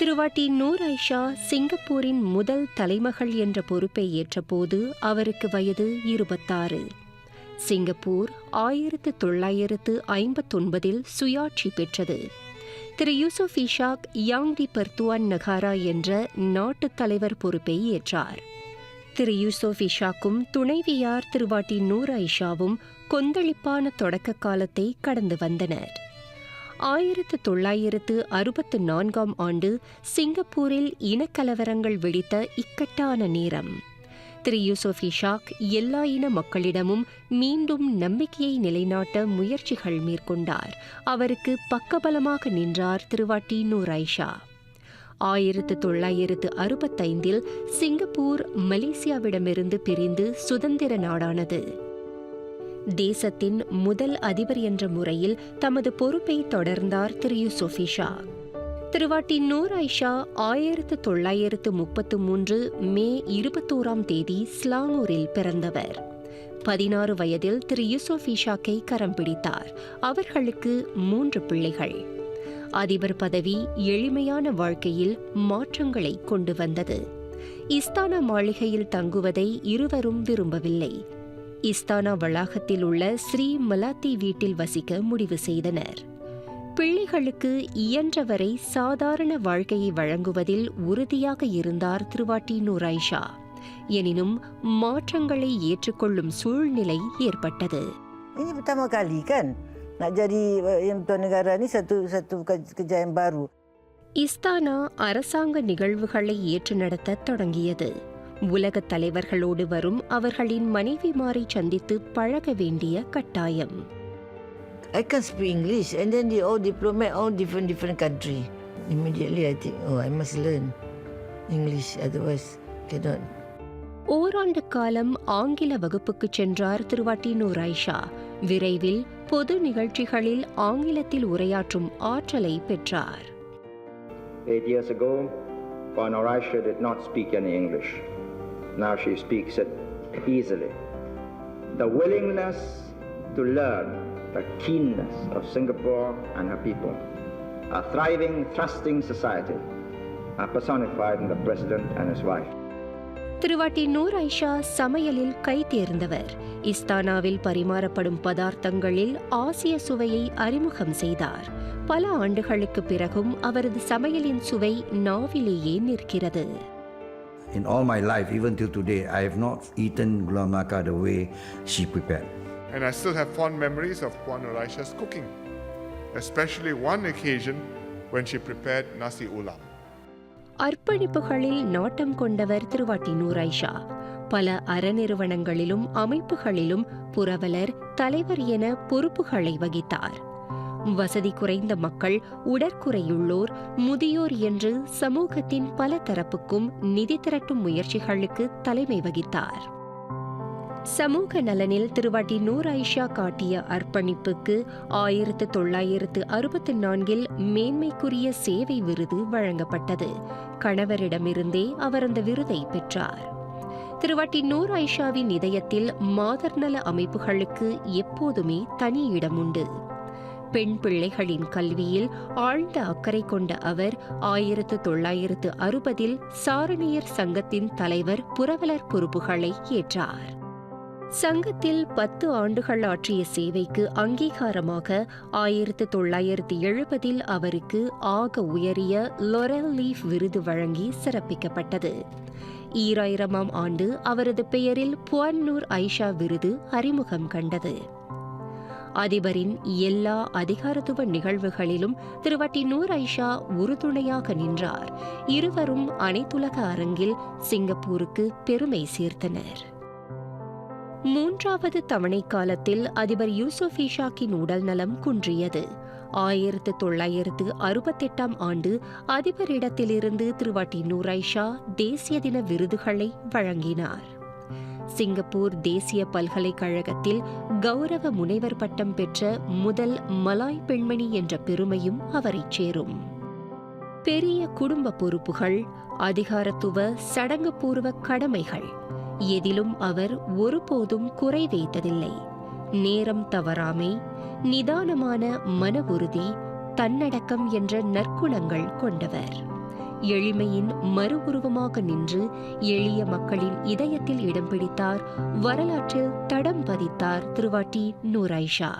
திருவாட்டி நூர் ஐஷா சிங்கப்பூரின் முதல் தலைமகள் என்ற பொறுப்பை ஏற்றபோது அவருக்கு வயது இருபத்தாறு. சிங்கப்பூர் ஆயிரத்து தொள்ளாயிரத்து ஐம்பத்தொன்பதில் சுயாட்சி பெற்றது. திரு யூசுப் இஷாக் யாங்டி பர்துவான் நகாரா என்ற நாட்டுத் தலைவர் பொறுப்பை ஏற்றார். திரு யூசுப் இஷாக்கும் துணைவியார் திருவாட்டி நூர் ஐஷாவும் கொந்தளிப்பான தொடக்க காலத்தை கடந்து வந்தனர். ஆயிரத்து தொள்ளாயிரத்து அறுபத்து நான்காம் ஆண்டு சிங்கப்பூரில் இனக்கலவரங்கள் வெடித்த இக்கட்டான நேரம். திரு. யூசுப் இஷாக் எல்லா இன மக்களிடமும் மீண்டும் நம்பிக்கையை நிலைநாட்ட முயற்சிகள் மேற்கொண்டார். அவருக்கு பக்கபலமாக நின்றார் திருவாட்டி நூரைஷா. ஆயிரத்து தொள்ளாயிரத்து அறுபத்தைந்தில் சிங்கப்பூர் மலேசியாவிடமிருந்து பிரிந்து சுதந்திர நாடானது. தேசத்தின் முதல் அதிபர் என்ற முறையில் தமது பொறுப்பை தொடர்ந்தார் திரு யூசுப் இஷாக் திருவாட்டி நூர் ஐஷா ஆயிரத்து தொள்ளாயிரத்து முப்பத்து மூன்று மே இருபத்தோராம் தேதி ஸ்லாங்கூரில் பிறந்தவர். பதினாறு வயதில் திரு யூசுப் இஷாக்கை கரம் பிடித்தார். அவர்களுக்கு மூன்று பிள்ளைகள். அதிபர் பதவி எளிமையான வாழ்க்கையில் மாற்றங்களை கொண்டு வந்தது. இஸ்தானா மாளிகையில் தங்குவதை இருவரும் விரும்பவில்லை. இஸ்தானா வளாகத்தில் உள்ள ஸ்ரீ மலாத்தி வீட்டில் வசிக்க முடிவு செய்தனர். பிள்ளைகளுக்கு இயன்றவரை சாதாரண வாழ்க்கையை வழங்குவதில் உறுதியாக இருந்தார் திருவாட்டி நூராய்ஷா. எனினும் மாற்றங்களை ஏற்றுக்கொள்ளும் சூழ்நிலை ஏற்பட்டது. Ini pertama kali kan nak jadi yang tuan negara ni satu satu ke- kerja yang baru. Istana அரசாங்க நிகழ்வுகளை ஏற்று நடத்த தொடங்கியது. உலகத் தலைவர்களோடு வரும் அவர்களின் மனைவிமாரை சந்தித்து பழக வேண்டிய கட்டாயம் I can speak English and then they all diplomat all different different country. Immediately I think oh I must learn English otherwise cannot. ஓராண்டு காலம் ஆங்கில வகுப்புக்கு சென்றார் திருவாட்டி நூராய்ஷா விரைவில் பொது நிகழ்ச்சிகளில் ஆங்கிலத்தில் உரையாற்றும் ஆற்றலை பெற்றார் Eight years ago, Puan Oraisha did not speak any English. Now she speaks it easily. The willingness to learn, the keenness of Singapore and her people, a thriving, thrusting society, are personified in the President and his wife. திருவாட்டி Noor Aisha சமையலில் கை தேர்ந்தவர் இஸ்தானாவில் பரிமாறப்படும் பதார்த்தங்களில் ஆசிய சுவையை அறிமுகம் செய்தார் பல ஆண்டுகளுக்கு பிறகும் அவரது சமையலின் சுவை நாவிலேயே நிற்கிறது In all my life, even till today, I have not eaten gula melaka the way she prepared. And I still have fond memories of Puan Elisha's cooking, especially one occasion when she prepared nasi ulam. அர்ப்பணிப்புகளில் நாட்டம் கொண்டவர் திருவாட்டி நூரைஷா பல அறநிறுவனங்களிலும் அமைப்புகளிலும் புரவலர் தலைவர் என பொறுப்புகளை வகித்தார் வசதி குறைந்த மக்கள் உடற்குறையுள்ளோர் முதியோர் என்று சமூகத்தின் பல தரப்புக்கும் நிதி திரட்டும் முயற்சிகளுக்கு தலைமை வகித்தார். சமூக நலனில் திருவாட்டி நூர் ஐஷா காட்டிய அர்ப்பணிப்புக்கு ஆயிரத்து தொள்ளாயிரத்து அறுபத்தி நான்கில் மேன்மைக்குரிய சேவை விருது வழங்கப்பட்டது. கணவரிடமிருந்தே அவர் அந்த விருதை பெற்றார். திருவாட்டி நூர் ஐஷாவின் இதயத்தில் மாதர் நல அமைப்புகளுக்கு எப்போதுமே தனி இடம் உண்டு பெண் பிள்ளைகளின் கல்வியில் ஆழ்ந்த அக்கறை கொண்ட அவர் ஆயிரத்து தொள்ளாயிரத்து அறுபதில் சாரணியர் சங்கத்தின் தலைவர் புரவலர் பொறுப்புகளை ஏற்றார். சங்கத்தில் பத்து ஆண்டுகள் ஆற்றிய சேவைக்கு அங்கீகாரமாக ஆயிரத்து தொள்ளாயிரத்து எழுபதில் அவருக்கு ஆக உயரிய லொரெல் லீஃப் விருது வழங்கி சிறப்பிக்கப்பட்டது. ஈராயிரமாம் ஆண்டு அவரது பெயரில் புவன்னூர் ஐஷா விருது அறிமுகம் கண்டது. அதிபரின் எல்லா அதிகாரத்துவ நிகழ்வுகளிலும் திருவட்டி நூர் ஐஷா உறுதுணையாக நின்றார். இருவரும் அனைத்துலக அரங்கில் சிங்கப்பூருக்கு பெருமை சேர்த்தனர். மூன்றாவது தவணை காலத்தில் அதிபர் யூசுப் இஷாக்கின் உடல் நலம் குன்றியது. ஆயிரத்து தொள்ளாயிரத்து அறுபத்தெட்டாம் ஆண்டு அதிபரிடத்திலிருந்து திருவாட்டி நூரைஷா தேசிய தின விருதுகளை வழங்கினார். சிங்கப்பூர் தேசிய பல்கலைக்கழகத்தில் கௌரவ முனைவர் பட்டம் பெற்ற முதல் மலாய் பெண்மணி என்ற பெருமையும் அவரைச் சேரும். பெரிய குடும்ப பொறுப்புகள் அதிகாரத்துவ சடங்குபூர்வ கடமைகள் எதிலும் அவர் ஒருபோதும் குறை வைத்ததில்லை. நேரம் தவறாமை நிதானமான மன உறுதி தன்னடக்கம் என்ற நற்குணங்கள் கொண்டவர். எளிமையின் மறு உருவமாக நின்று எளிய மக்களின் இதயத்தில் இடம் பிடித்தார். வரலாற்றில் தடம் பதித்தார் திருவாட்டி நூராய்ஷா